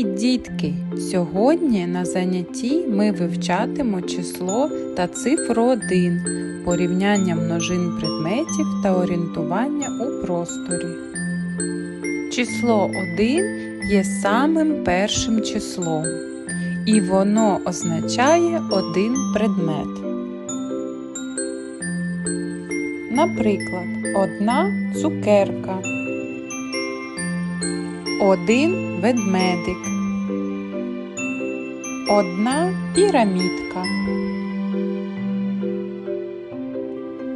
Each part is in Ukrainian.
Привіт, дітки! Сьогодні на занятті ми вивчатимо число та цифру 1, порівняння множин предметів та орієнтування у просторі. Число 1 є самим першим числом, і воно означає один предмет. Наприклад, одна цукерка. Один ведмедик. Одна пірамідка.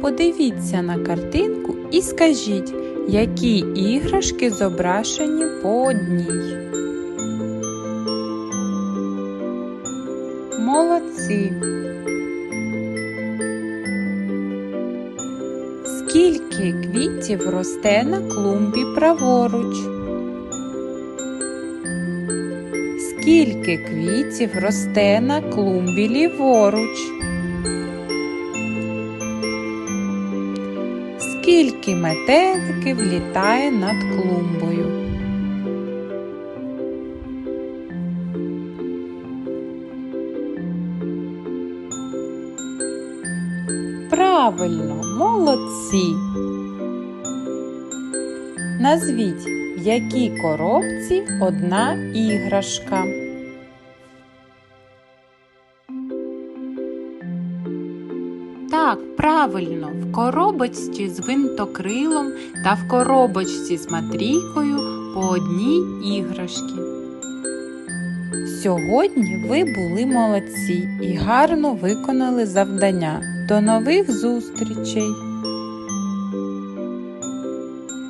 Подивіться на картинку і скажіть, які іграшки зображені по одній. Молодці. Скільки квітів росте на клумбі праворуч? Скільки квітів росте на клумбі ліворуч? Скільки метеликів літає над клумбою? Правильно, молодці. Назвіть, якій коробці одна іграшка. Так, правильно, в коробочці з винтокрилом та в коробочці з матрійкою по одній іграшці. Сьогодні ви були молодці і гарно виконали завдання. До нових зустрічей!